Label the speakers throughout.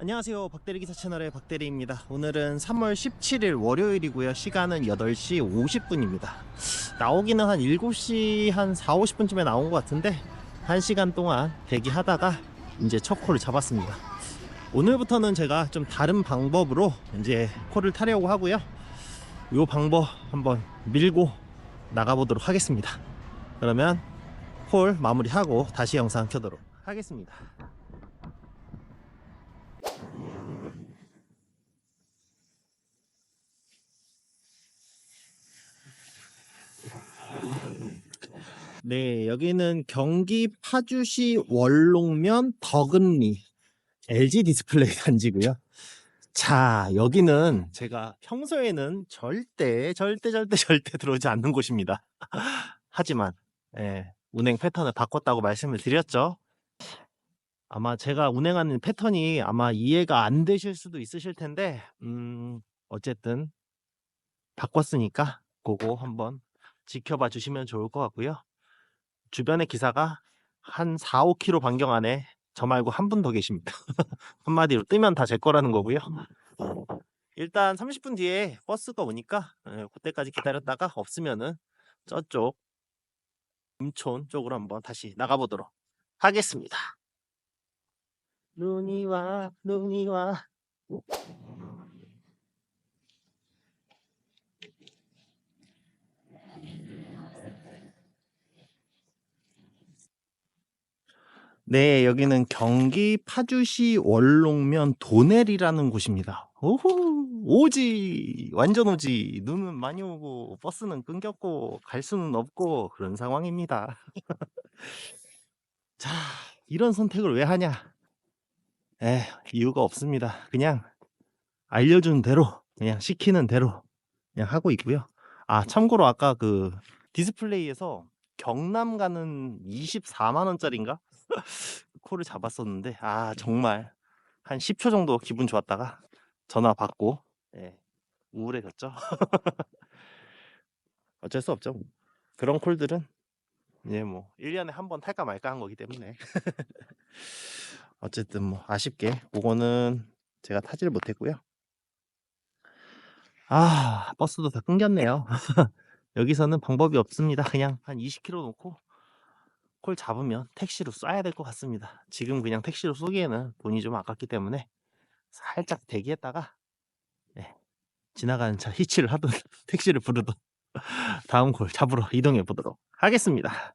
Speaker 1: 안녕하세요. 박대리 기사 채널의 박대리입니다. 오늘은 3월 17일 월요일이고요. 시간은 8시 50분입니다. 나오기는 한 7시 한 4, 50분쯤에 나온 것 같은데 1시간 동안 대기하다가 이제 첫 콜을 잡았습니다. 오늘부터는 제가 좀 다른 방법으로 이제 콜을 타려고 하고요. 이 방법 한번 밀고 나가보도록 하겠습니다. 그러면 콜 마무리하고 다시 영상 켜도록 하겠습니다 네, 여기는 경기 파주시 월롱면 덕은리 LG 디스플레이 단지고요. 자, 여기는 제가 평소에는 절대, 절대, 절대, 절대 들어오지 않는 곳입니다. 하지만, 예, 운행 패턴을 바꿨다고 말씀을 드렸죠. 아마 제가 운행하는 패턴이 아마 이해가 안 되실 수도 있으실 텐데, 음, 어쨌든, 바꿨으니까, 그거 한번 지켜봐 주시면 좋을 것 같고요. 주변의 기사가 한 4, 5km 반경 안에 저 말고 한 분 더 계십니다. 한마디로 뜨면 다 제 거라는 거고요. 일단 30분 뒤에 버스가 오니까 예, 그때까지 기다렸다가 없으면은 저쪽 임촌 쪽으로 한번 다시 나가보도록 하겠습니다. 눈이 와, 눈이 와. 네, 여기는 경기 파주시 월롱면 도넬이라는 곳입니다. 오호, 오지, 완전 오지. 눈은 많이 오고, 버스는 끊겼고, 갈 수는 없고, 그런 상황입니다. 자, 이런 선택을 왜 하냐? 에, 이유가 없습니다. 그냥 알려준 대로, 그냥 시키는 대로, 그냥 하고 있고요. 아, 참고로 아까 그 디스플레이에서 경남 가는 24만원짜리인가? 콜을 잡았었는데 아 정말 한 10초 정도 기분 좋았다가 전화 받고 예, 우울해졌죠. 어쩔 수 없죠. 뭐. 그런 콜들은 이제 뭐 1년에 한 번 탈까 말까 한 거기 때문에 어쨌든 뭐 아쉽게 그거는 제가 타지를 못했고요. 아 버스도 다 끊겼네요. 여기서는 방법이 없습니다. 그냥 한 20km 놓고 콜 잡으면 택시로 쏴야 될 것 같습니다. 지금 그냥 택시로 쏘기에는 돈이 좀 아깝기 때문에 살짝 대기했다가 네, 지나가는 차 히치를 하든 택시를 부르든 다음 콜 잡으러 이동해 보도록 하겠습니다.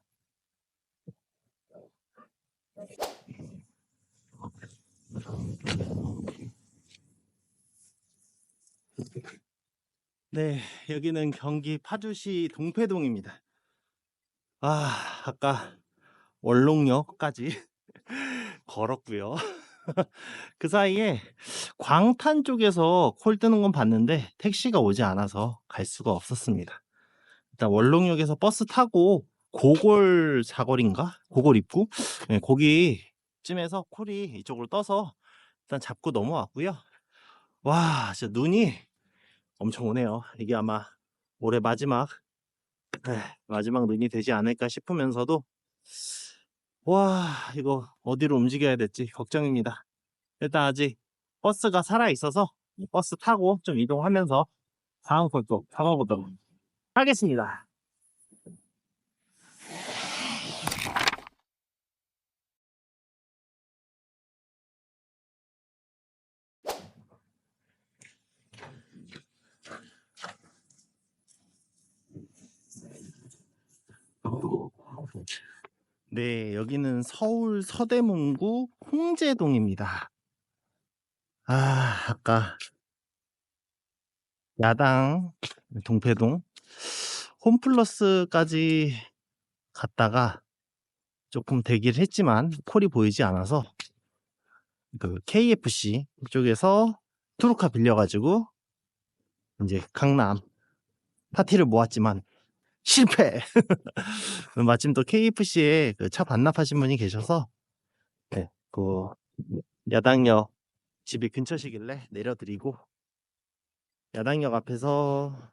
Speaker 1: 네, 여기는 경기 파주시 동패동입니다. 아, 아까 월롱역까지 걸었고요. 그 사이에 광탄 쪽에서 콜 뜨는 건 봤는데 택시가 오지 않아서 갈 수가 없었습니다. 일단 월롱역에서 버스 타고 고골 사거리인가? 고골 입구? 네, 거기쯤에서 콜이 이쪽으로 떠서 일단 잡고 넘어왔고요. 와, 진짜 눈이 엄청 오네요. 이게 아마 올해 마지막 에, 마지막 눈이 되지 않을까 싶으면서도 와 이거 어디로 움직여야 될지 걱정입니다. 일단 아직 버스가 살아 있어서 버스 타고 좀 이동하면서 다음 걸또 잡아보도록 하겠습니다. 네, 여기는 서울 서대문구 홍제동입니다. 아, 아까 야당 동패동 홈플러스까지 갔다가 조금 대기를 했지만 콜이 보이지 않아서 그 KFC 쪽에서 투루카 빌려가지고 이제 강남 파티를 모았지만 실패. 마침 또 KFC에 그 차 반납하신 분이 계셔서 네, 그 야당역 집이 근처시길래 내려드리고 야당역 앞에서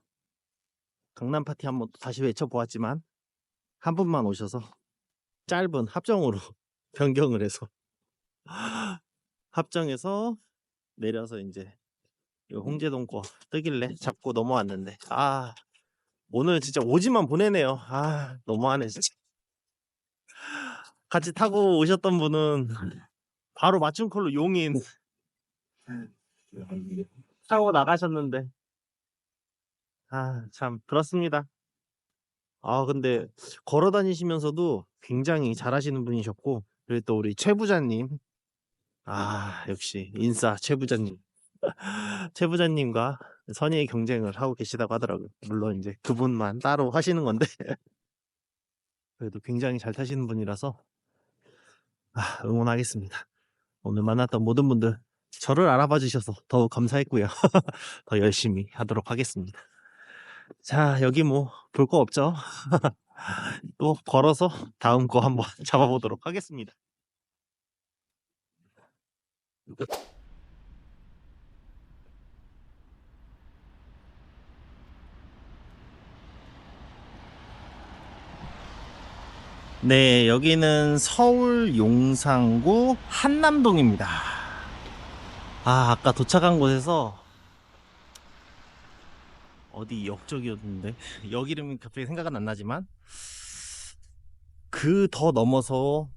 Speaker 1: 강남 파티 한번 또 다시 외쳐보았지만 한 분만 오셔서 짧은 합정으로 변경을 해서 합정에서 내려서 이제 이 홍제동 거 뜨길래 잡고 넘어왔는데 아 오늘 진짜 오지만 보내네요. 아 너무하네 진짜. 같이 타고 오셨던 분은 바로 맞춤 콜로 용인 타고 나가셨는데 아 참 그렇습니다. 아 근데 걸어 다니시면서도 굉장히 잘하시는 분이셨고 그리고 또 우리 최 부자님 아 역시 인싸 최 부자님 최 부자님과 선의의 경쟁을 하고 계시다고 하더라고요. 물론 이제 그분만 따로 하시는 건데 그래도 굉장히 잘 타시는 분이라서 아, 응원하겠습니다. 오늘 만났던 모든 분들 저를 알아봐 주셔서 더욱 감사했고요. 더 열심히 하도록 하겠습니다. 자, 여기 뭐 볼 거 없죠? 또 걸어서 다음 거 한번 잡아보도록 하겠습니다. 네, 여기는 서울 용산구 한남동입니다. 아, 아까 도착한 곳에서 어디 역 쪽이었는데 역 이름이 갑자기 생각은 안 나지만 그 더 넘어서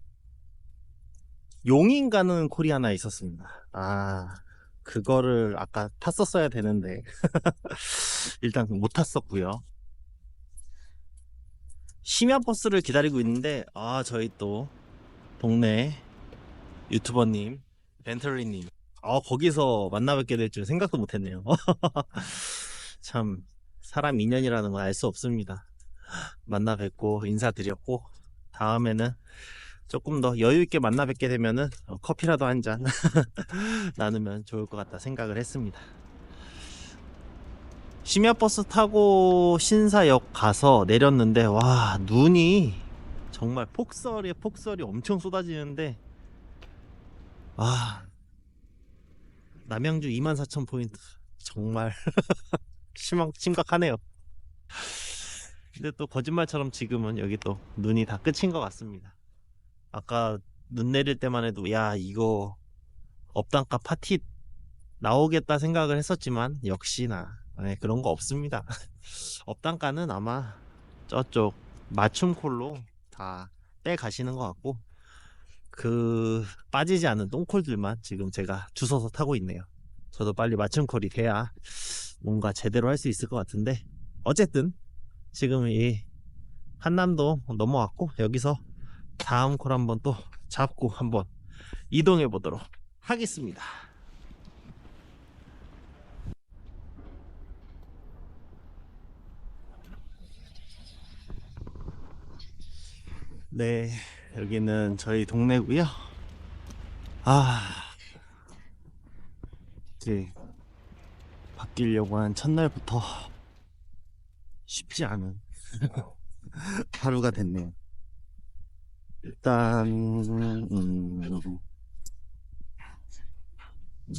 Speaker 1: 용인 가는 콜이 하나 있었습니다. 아, 그거를 아까 탔었어야 되는데 일단 못 탔었고요. 심야 버스를 기다리고 있는데 아 저희 또 동네 유튜버님 벤틀리님. 아 거기서 만나 뵙게 될 줄 생각도 못했네요. 참 사람 인연이라는 건 알 수 없습니다. 만나 뵙고 인사드렸고 다음에는 조금 더 여유 있게 만나 뵙게 되면은 어, 커피라도 한 잔 나누면 좋을 것 같다 생각을 했습니다 심야버스 타고 신사역 가서 내렸는데 와 눈이 정말 폭설에 폭설이 엄청 쏟아지는데 아 남양주 24,000 포인트 정말 심각, 심각하네요. 근데 또 거짓말처럼 지금은 여기 또 눈이 다 끝인 것 같습니다. 아까 눈 내릴 때만 해도 야 이거 업단가 파티 나오겠다 생각을 했었지만 역시나 네, 그런 거 없습니다. 업단가는 아마 저쪽 맞춤 콜로 다 빼가시는 것 같고 그 빠지지 않은 똥콜들만 지금 제가 주워서 타고 있네요. 저도 빨리 맞춤 콜이 돼야 뭔가 제대로 할 수 있을 것 같은데 어쨌든 지금 이 한남도 넘어왔고 여기서 다음 콜 한번 또 잡고 한번 이동해 보도록 하겠습니다. 네, 여기는 저희 동네고요. 아, 이제 바뀌려고 한 첫날부터 쉽지 않은 하루가 됐네요. 일단 음,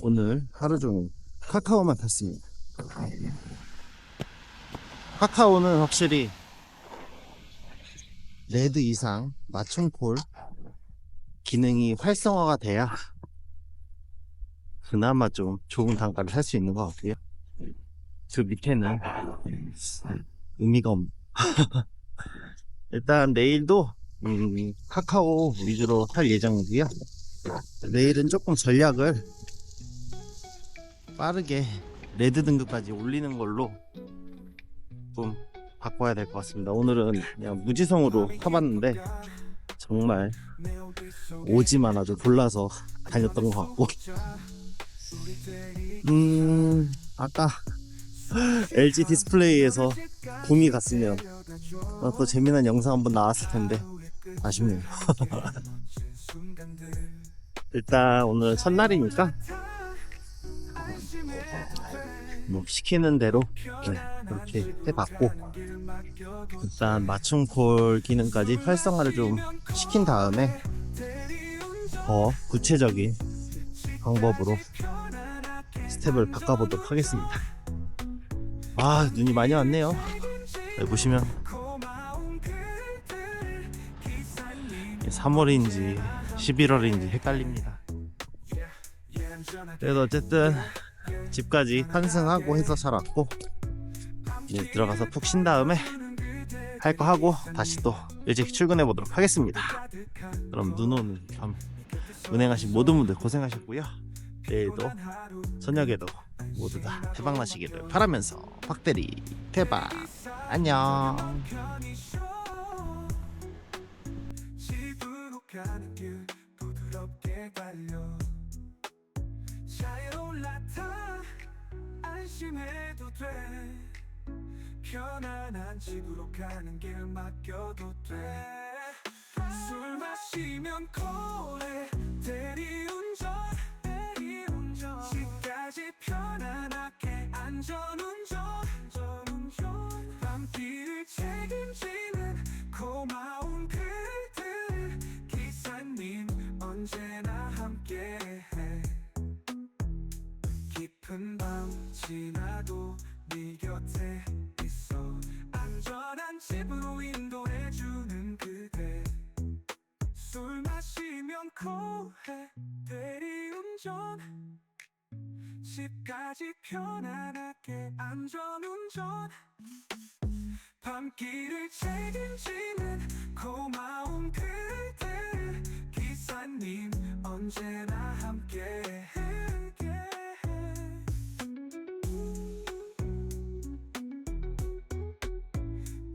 Speaker 1: 오늘 하루 종일 카카오만 탔습니다. 카카오는 확실히 레드 이상 맞춤 콜 기능이 활성화가 돼야 그나마 좀 좋은 단가를 살 수 있는 것 같고요. 그 밑에는 의미가 없. 일단 내일도 음, 카카오 위주로 탈 예정이고요. 내일은 조금 전략을 빠르게 레드 등급까지 올리는 걸로 좀 바꿔야 될 것 같습니다. 오늘은 그냥 무지성으로 타봤는데 정말 오지만 아주 골라서 다녔던 것 같고 음 아까 LG 디스플레이에서 붐이 갔으면 어, 또 재미난 영상 한번 나왔을 텐데 아쉽네요. 일단 오늘 첫날이니까 뭐 시키는 대로 네, 그렇게 해봤고 일단 맞춤 콜 기능까지 활성화를 좀 시킨 다음에 더 구체적인 방법으로 스텝을 바꿔보도록 하겠습니다. 아 눈이 많이 왔네요. 여기 보시면 3월인지 11월인지 헷갈립니다. 그래도 어쨌든 집까지 환승하고 해서 잘 왔고 이제 들어가서 푹 쉰 다음에 할 거 하고 다시 또 일찍 출근해 보도록 하겠습니다. 그럼 눈 오는 밤 운행하신 모든 분들 고생하셨고요. 내일도 저녁에도 모두 다 대박 나시기를 바라면서 박대리 대박 안녕.
Speaker 2: 안심해도 돼 편안한 집으로 가는 길 맡겨도 돼 술 마시면 고래 대리운전 대리운전. 집까지 편안하게 안전운전 대리운전. 집까지 편안하게 안전운전. 밤길을 책임지는 고마운 그들 기사님 언제나 함께해.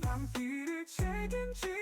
Speaker 2: 밤길을 책임지